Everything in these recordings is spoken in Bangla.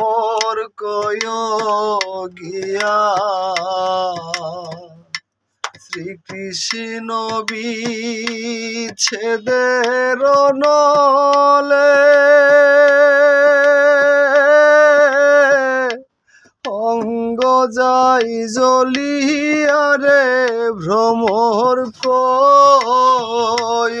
ভ্রমর কয় গিয়া। শ্রীকৃষ্ণ বিচ্ছেদের নলে অঙ্গ যাই জ্বলিয়ারে ভ্রমর কয়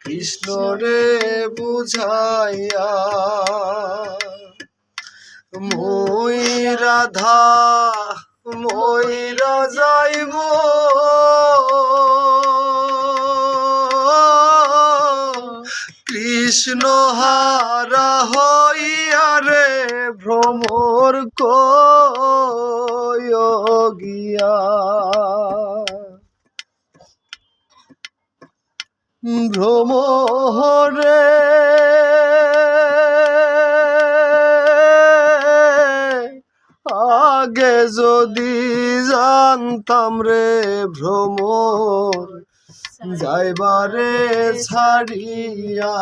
কৃষ্ণ রে বুঝাইয়া মই রাধা ময়রা যাইব। কৃষ্ণ হারা হইয়া রে ভ্রমর কয় গিয়া ভ্রমরে আগে যদি জানতাম রে ভ্রমর যাইবারে ছাড়িয়া।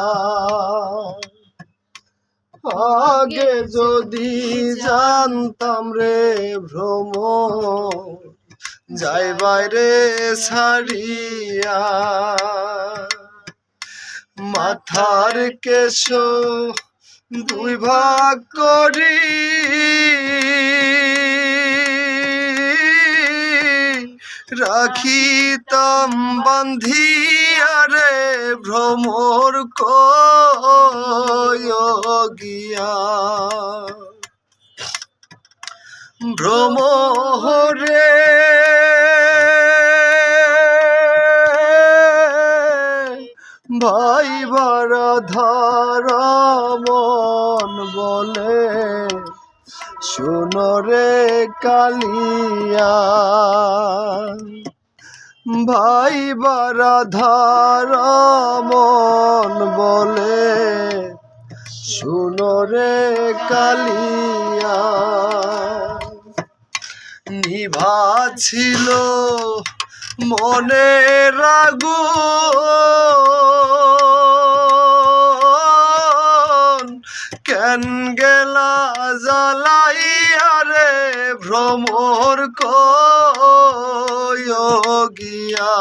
আগে যদি জানতাম রে ভ্রমর যাইবারে ছাড়িয়া মাথার কেশ দুই ভাগ করি। রাখিতাম বান্ধিয়া রে ভ্রমর কয় ভ্রমরে ভাই ধারা মন বলে শুনরে কালিয়া। ভাই ধারা মন বলে শুনরে কালিয়া। নিভা ছিল মনে রাগু জ্বালাইয়া রে ভ্রমর কয় গিয়া।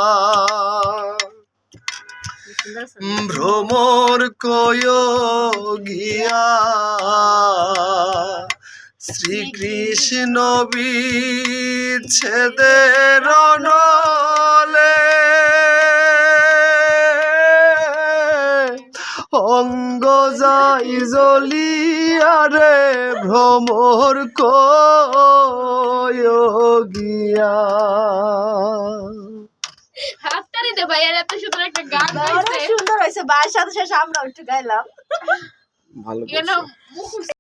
ভ্রমর কয় গিয়া। শ্রীকৃষ্ণ বিচ্ছেদের নলে অঙ্গ যাই জ্বলিয়া রে ভ্রমর কয় গিয়া। হাততালি দে ভাই এত সুন্দর একটা গান সুন্দর হয়েছে ভাইয়ের সাথে শেষে আমরা একটু গাইলাম। ভালো মুখ